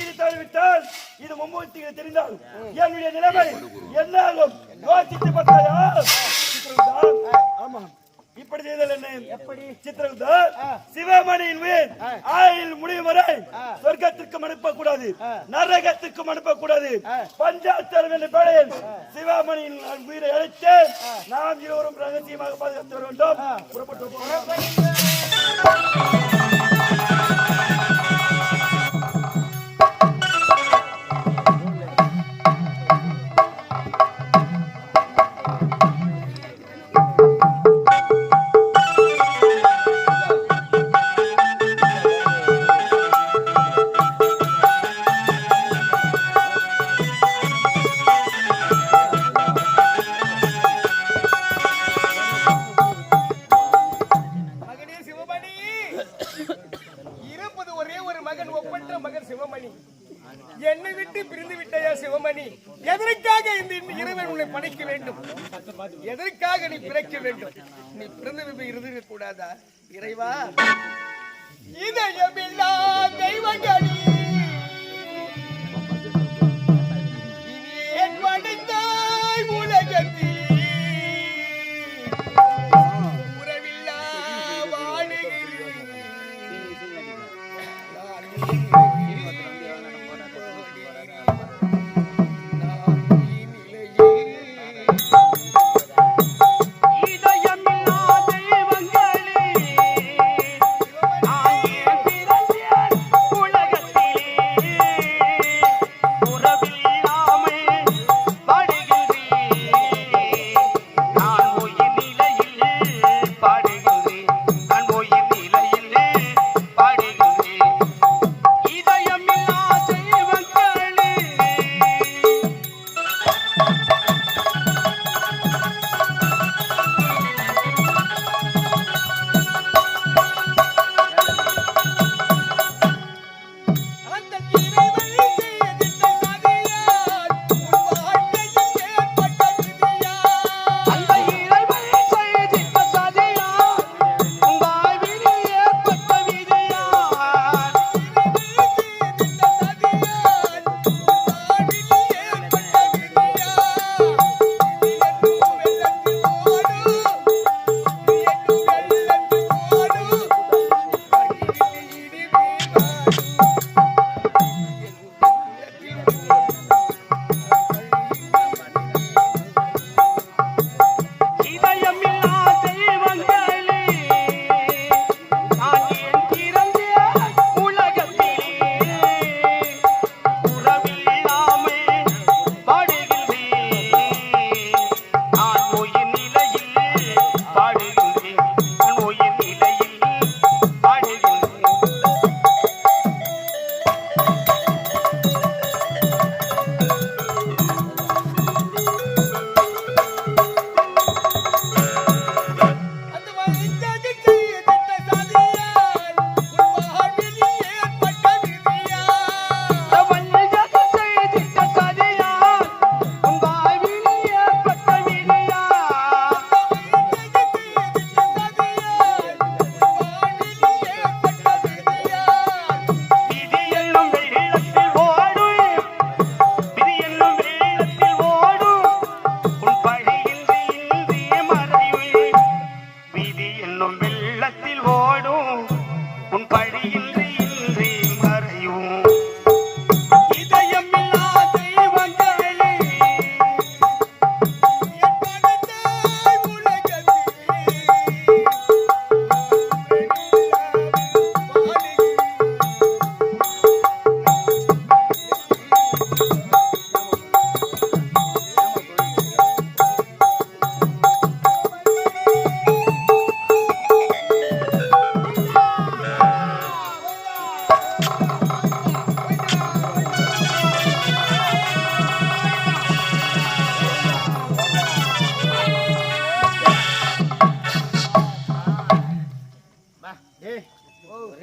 மீறி தவறிவிட்டால் இது மும்மூர்த்திகள் தெரிந்தால் என்னுடைய நிலைமை என்னாகும்? யோசித்து பார்த்தாயா ஆமா இப்படி செய்தல் என்ன? எப்படி? சித்திரகுப்தா சிவமணியின் உயிர் ஆயில் முடியும் வரை சொர்க்கத்திற்கும் அனுப்பக்கூடாது நரகத்திற்கும் அனுப்பக்கூடாது. பஞ்சாத்தரம் என்ற பெயரில் சிவமணியின் உயிரை அழைத்து நாம் இருவரும் ரகசியமாக பாதுகாத்து வர வேண்டும். புறப்பட்டு மகன் ஒப்பற்ற மகன் சிவமணி. என்னை விட்டு பிரிந்து விட்டாயா சிவமணி? எதற்காக இந்த இறைவன் உன்னை படைக்க வேண்டும்? எதற்காக நீ பிறக்க வேண்டும்? நீ பிறந்து இருந்திருக்க கூடாதா? இறைவா இதை நான் இதயமில்லா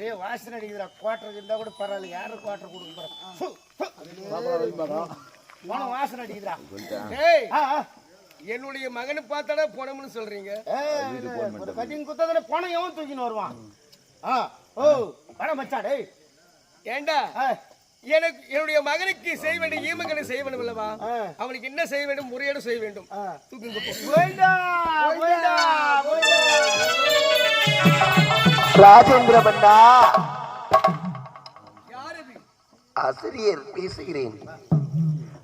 ஒரே வாசனை அடிக்குதுடா. குவாட்டர் இருந்தா கூட பரவாயில்ல. யாரு குவாட்டர் கொடுக்க போறோம் போன வாசனை அடிக்குதுடா. என்னுடைய மகனை பார்த்தாடா போனோம்னு சொல்றீங்க. கட்டிங் குத்ததுல போன எவன் தூக்கின்னு வருவான்? ஆ ஓ வர மச்சான் டேய். ஏண்டா? எனக்கு என்னுடைய மகனுக்கு செய்ய வேண்டிய ஈமங்களை செய்ய வேண்டும் அல்லவா? ஆ. அவனுக்கு என்ன செய்ய வேண்டும்? முறையோடு செய்ய வேண்டும். ஆ. ராஜேந்திர இது ஆசிரியர் பேசுகிறேன்.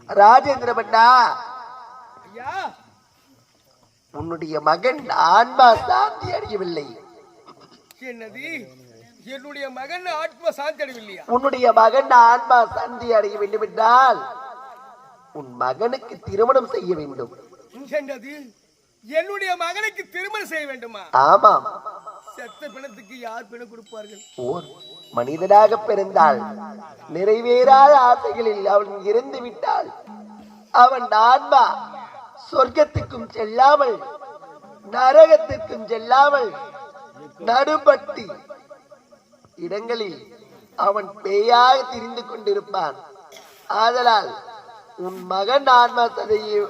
ராஜேந்திர ஐயா. உன்னுடைய மகன் ஆன்மா சாந்தி அடையவில்லை. என்னது? என்னுடைய மகன் ஆத்ம சாந்தி அடைவில்லையா உன்னுடைய மகன் ஆன்மா சாந்தி அடைய வேண்டும் என்றால் உன் மகனுக்கு திருமணம் செய்ய வேண்டும். என்னது? என்னுடைய மகனுக்கு திருமணம் செய்ய வேண்டுமா? ஆமாம். செத்த பிணத்துக்கு யார் பிணம் கொடுப்பார்கள்? ஓர் மனிதனாக பிறந்தாள். நிறைவேறாத ஆசைகளில் அவன் இறந்து விட்டால் அவன் ஆன்மா சொர்க்கத்துக்கும் செல்லாமல் நரகத்திற்கும் செல்லாமல் நடுபட்டி இடங்களில் அவன் பேயாக திரிந்து கொண்டிருப்பான். ஆதலால் உன் மகன் ஆன்மா சதையை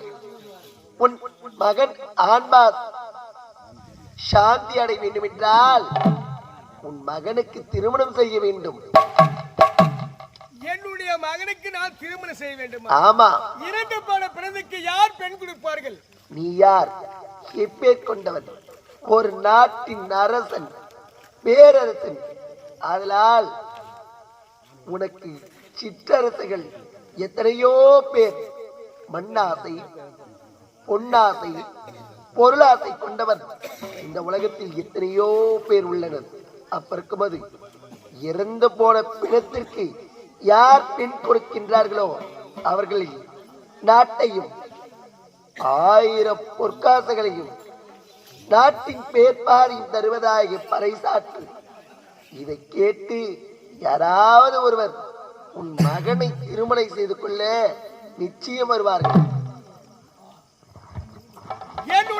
உன் மகன் ஆன்மா சாந்தி அடைய வேண்டும் என்றால் உன் மகனுக்கு திருமணம் செய்ய வேண்டும். என்னுடைய மகனுக்கு நான் திருமணம் செய்ய வேண்டுமா? ஆமா. இரண்டு பாட பிறந்துக்கு யார் பெண் கொடுப்பார்கள்? நீ யார்? எப்பேர் கொண்டவன்? ஒரு நாட்டின் அரசன் பேரரசன். அதனால் உனக்கு சிற்றரசுகள் எத்தனையோ பேர். மண்ணாசை பொன்னாசை பொருளாசை கொண்டவர் இந்த உலகத்தில் எத்தனையோ பேர் உள்ளனர். அப்ப இருக்கும்போது இறந்து போன பிணத்திற்கு யார் பெண் கொடுக்கின்றார்களோ அவர்களில் நாட்டையும் ஆயிரம் பொற்காசுகளையும் நாட்டின் பேர்பாரையும் தருவதாக பறைசாற்று. இதை கேட்டு யாராவது ஒருவர் உன் மகனை திருமணம் செய்து கொள்ள நிச்சயம் வருவார்கள்.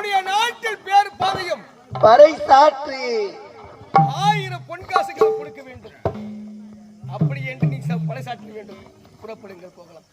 என்னுடைய நாட்டில் பேர் பாதையும் பறைசாற்று. ஆயிரம் பொன்காசுகள் கொடுக்க வேண்டும். அப்படி என்று நீ பறைசாற்ற வேண்டும். புறப்படுங்கள் போகலாம்.